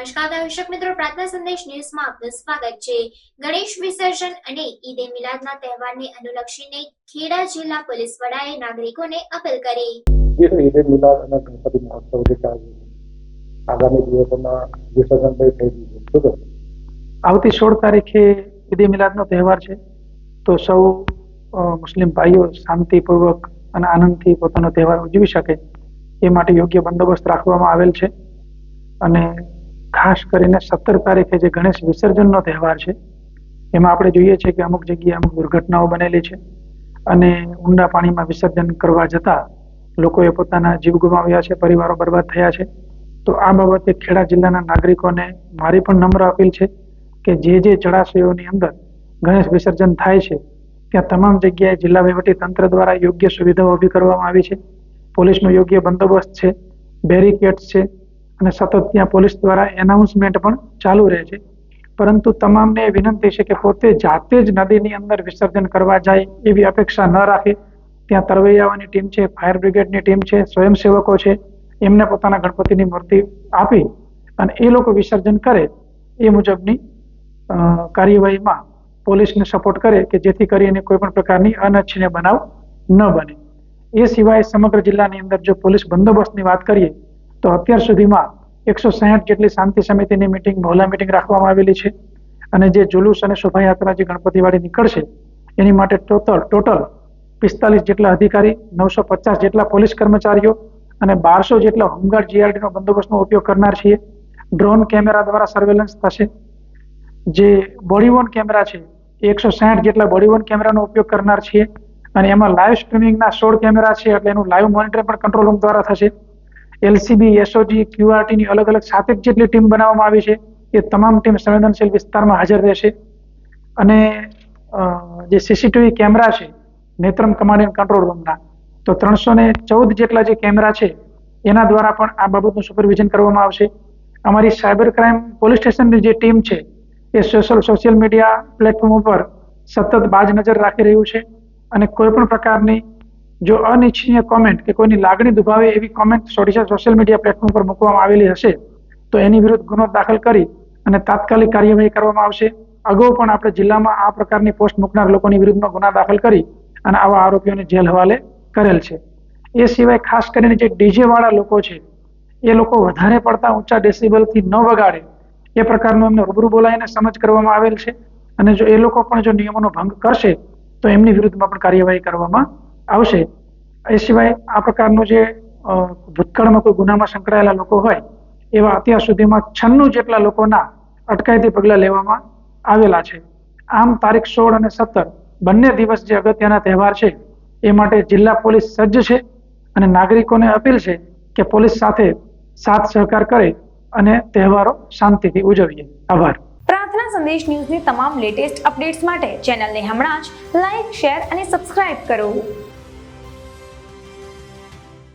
નમસ્કાર દર્શક મિત્રો. પ્રાર્થના સંદેશ ન્યૂઝમાં આપનું સ્વાગત છે. ગણેશ વિસર્જન અને ઈદે મિલાદના તહેવારને અનુલક્ષીને ખેડા જિલ્લા પોલીસ વડાએ નાગરિકોને અપીલ કરી. ઈદ એ મિલાદ અને ગણપતિ મહોત્સવ જે ચાલુ આગામી દિવસોમાં વિસર્જન થઈ થઈ ગયું છે આવતી સોળ તારીખે ઈદ એ મિલાદનો તહેવાર છે. તો સૌ મુસ્લિમ ભાઈઓ શાંતિપૂર્વક અને આનંદથી પોતાનો તહેવાર ઉજવી શકે એ માટે યોગ્ય બંદોબસ્ત રાખવામાં આવેલ છે. અને ખાસ કરીને સત્તર તારીખે જે ગણેશ વિસર્જનનો તહેવાર છે, એમાં આપણે જોઈએ છીએ કે અમુક જગ્યાએ અમુક દુર્ઘટનાઓ બનેલી છે અને ઊંડા પાણીમાં વિસર્જન કરવા જતા લોકોએ પોતાના જીવ ગુમાવ્યા છે, પરિવારો બરબાદ થયા છે. તો આ બાબતે ખેડા જિલ્લાના નાગરિકોને મારી પણ નમ્ર અપીલ છે કે જે જે જળાશયોની અંદર ગણેશ વિસર્જન થાય છે, ત્યાં તમામ જગ્યાએ જિલ્લા વહીવટી તંત્ર દ્વારા યોગ્ય સુવિધાઓ ઊભી કરવામાં આવી છે. પોલીસનો યોગ્ય બંદોબસ્ત છે, બેરિકેડ્સ છે અને સતત ત્યાં પોલીસ દ્વારા એનાઉન્સમેન્ટ પણ ચાલુ રહે છે. પરંતુ તમામને વિનંતી છે કે પોતે જાતે જ નદીની અંદર વિસર્જન કરવા જાય એવી અપેક્ષા ન રાખે. ત્યાં તરવૈયાઓની ટીમ છે, ફાયર બ્રિગેડની ટીમ છે, સ્વયંસેવકો છે, એમને પોતાના ગણપતિની મૂર્તિ આપી અને એ લોકો વિસર્જન કરે એ મુજબની કાર્યવાહીમાં પોલીસને સપોર્ટ કરે કે જેથી કરીને કોઈ પણ પ્રકારની અનચ્છનીય બનાવ ન બને. એ સિવાય સમગ્ર જિલ્લાની અંદર જો પોલીસ બંદોબસ્તની વાત કરીએ તો અત્યાર સુધીમાં એકસો સાહીઠ જેટલી શાંતિ સમિતિની મિટિંગ મહોલા મિટિંગ રાખવામાં આવેલી છે અને જે જુલુસ અને શોભાયાત્રા જે ગણપતિવાળી નીકળશે, એની માટે ટોટલ ટોટલ પિસ્તાલીસ જેટલા અધિકારી, નવસો પચાસ જેટલા પોલીસ કર્મચારીઓ અને બારસો જેટલા હોમગાર્ડ જીઆરડીનો બંદોબસ્તનો ઉપયોગ કરનાર છીએ. ડ્રોન કેમેરા દ્વારા સર્વેલન્સ થશે. જે બોડીવોન કેમેરા છે એકસો સાઠ જેટલા બોડીવોન કેમેરાનો ઉપયોગ કરનાર છીએ. અને એમાં લાઈવ સ્ટ્રીમિંગના સોળ કેમેરા છે, એટલે એનું લાઈવ મોનિટરિંગ પણ કંટ્રોલ રૂમ દ્વારા થશે. એલસીબી, એસઓજી ક્યુઆરટીની અલગ અલગ સાતેક જેટલી ટીમ બનાવવામાં આવી છે, એ તમામ ટીમ સંવેદનશીલ વિસ્તારમાં હાજર રહેશે. અને જે સીસીટીવી કેમેરા છે, નેત્રમ કમાન્ડ એન્ડ કંટ્રોલ રૂમના તો ત્રણસો ને ચૌદ જેટલા જે કેમેરા છે, એના દ્વારા પણ આ બાબતનું સુપરવિઝન કરવામાં આવશે. અમારી સાયબર ક્રાઇમ પોલીસ સ્ટેશનની જે ટીમ છે, એ સોશિયલ સોશિયલ મીડિયા પ્લેટફોર્મ ઉપર સતત બાજ નજર રાખી રહ્યું છે. અને કોઈ પણ પ્રકારની જો અનિચ્છનીય કોમેન્ટ કે કોઈની લાગણી દુભાવે એવી કોમેન્ટ સોશિયલ મીડિયા પ્લેટફોર્મ પર મૂકવામાં આવેલી હશે, તો એની વિરુદ્ધ ગુનો દાખલ કરી અને તાત્કાલિક કાર્યવાહી કરવામાં આવશે. અગાઉ પણ આપણે જિલ્લામાં આ પ્રકારની પોસ્ટ મૂકનાર લોકોની વિરુદ્ધમાં ગુના દાખલ કરી અને આવા આરોપીઓને જેલ હવાલે કરેલ છે. એ સિવાય ખાસ કરીને જે ડીજે વાળા લોકો છે, એ લોકો વધારે પડતા ઊંચા ડેસિબલથી ન વગાડે, એ પ્રકારનું એમને રૂબરૂ બોલાવીને સમજ કરવામાં આવેલ છે અને જો એ લોકો પણ જો નિયમોનો ભંગ કરશે, તો એમની વિરુદ્ધમાં પણ કાર્યવાહી કરવામાં આવશે. એ સિવાય આ પ્રકારનું જે ભૂતકાળમાં કોઈ ગુનામાં સંકળાયેલા લોકો હોય, એવા અત્યાર સુધીમાં છન્નું જેટલા લોકોના અટકાયતી પગલાં લેવામાં આવેલા છે. આમ તારીખ સોળ અને સત્તર બંને દિવસ જે અગત્યના તહેવાર છે, એ માટે જિલ્લા પોલીસ સજ્જ છે અને નાગરિકોને અપીલ છે કે પોલીસ સાથે સાથ સહકાર કરે અને તહેવારો શાંતિથી ઉજવીએ. આભાર. પ્રાર્થના સંદેશ ન્યૂઝની તમામ લેટેસ્ટ અપડેટ્સ માટે ચેનલને હમણાં જ લાઈક, શેર અને સબસ્ક્રાઇબ કરો.